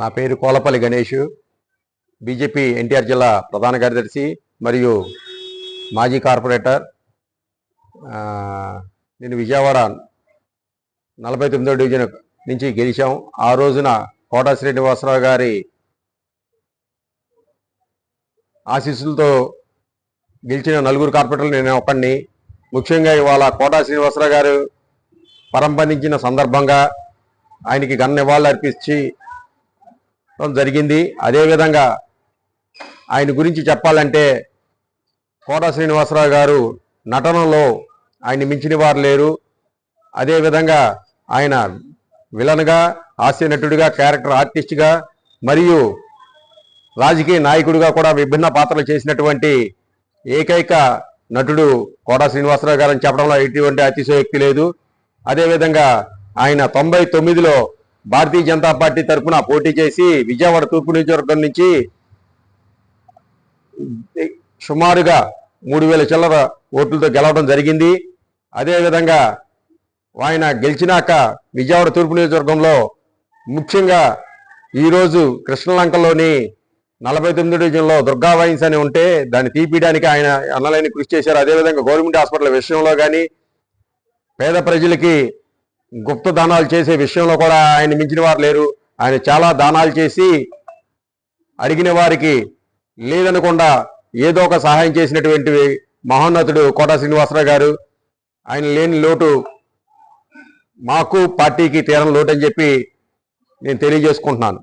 నా పేరు కోలపల్లి గణేష్. బీజేపీ ఎన్టీఆర్ జిల్లా ప్రధాన కార్యదర్శి మరియు మాజీ కార్పొరేటర్. నేను విజయవాడ నలభై తొమ్మిదో డివిజన్ నుంచి గెలిచాం. ఆ రోజున కోట శ్రీనివాసరావు గారి ఆశీస్సులతో గెలిచిన నలుగురు కార్పొరేటర్లు నేను ఒకడిని ముఖ్యంగా ఇవాళ కోటా శ్రీనివాసరావు గారు పరంపరించిన సందర్భంగా ఆయనకి ఘన నివాళులు అర్పించి జరిగింది. అదేవిధంగా ఆయన గురించి చెప్పాలంటే కోట శ్రీనివాసరావు గారు నటనలో ఆయన్ని మించిన వారు లేరు. అదేవిధంగా ఆయన విలన్గా హాస్య నటుడిగా క్యారెక్టర్ ఆర్టిస్ట్గా మరియు రాజకీయ నాయకుడిగా కూడా విభిన్న పాత్రలు చేసినటువంటి ఏకైక నటుడు కోట శ్రీనివాసరావు గారు అని చెప్పడంలో ఎటువంటి అతిశయోక్తి లేదు. అదేవిధంగా ఆయన తొంభై తొమ్మిదిలో భారతీయ జనతా పార్టీ తరఫున పోటీ చేసి విజయవాడ తూర్పు నియోజకవర్గం నుంచి సుమారుగా మూడు వేల చిల్లర ఓట్లతో గెలవడం జరిగింది. అదేవిధంగా ఆయన గెలిచినాక విజయవాడ తూర్పు నియోజకవర్గంలో ముఖ్యంగా ఈరోజు కృష్ణలంకలోని నలభై తొమ్మిది డివిజన్లో దుర్గా వైన్స్ అని ఉంటే దాన్ని తీపియడానికి ఆయన అన్నలైన కృషి చేశారు. అదేవిధంగా గవర్నమెంట్ హాస్పిటల్ విషయంలో కానీ పేద ప్రజలకి గుప్త దానాలు చేసే విషయంలో కూడా ఆయన మించిన వారు లేరు. ఆయన చాలా దానాలు చేసి అడిగిన వారికి లేదనకుండా ఏదో ఒక సహాయం చేసినటువంటి మహోన్నతుడు కోట శ్రీనివాసరావు గారు ఆయన లేని లోటు మాకు పార్టీకి తీరం లోటు అని చెప్పి నేను తెలియజేసుకుంటున్నాను.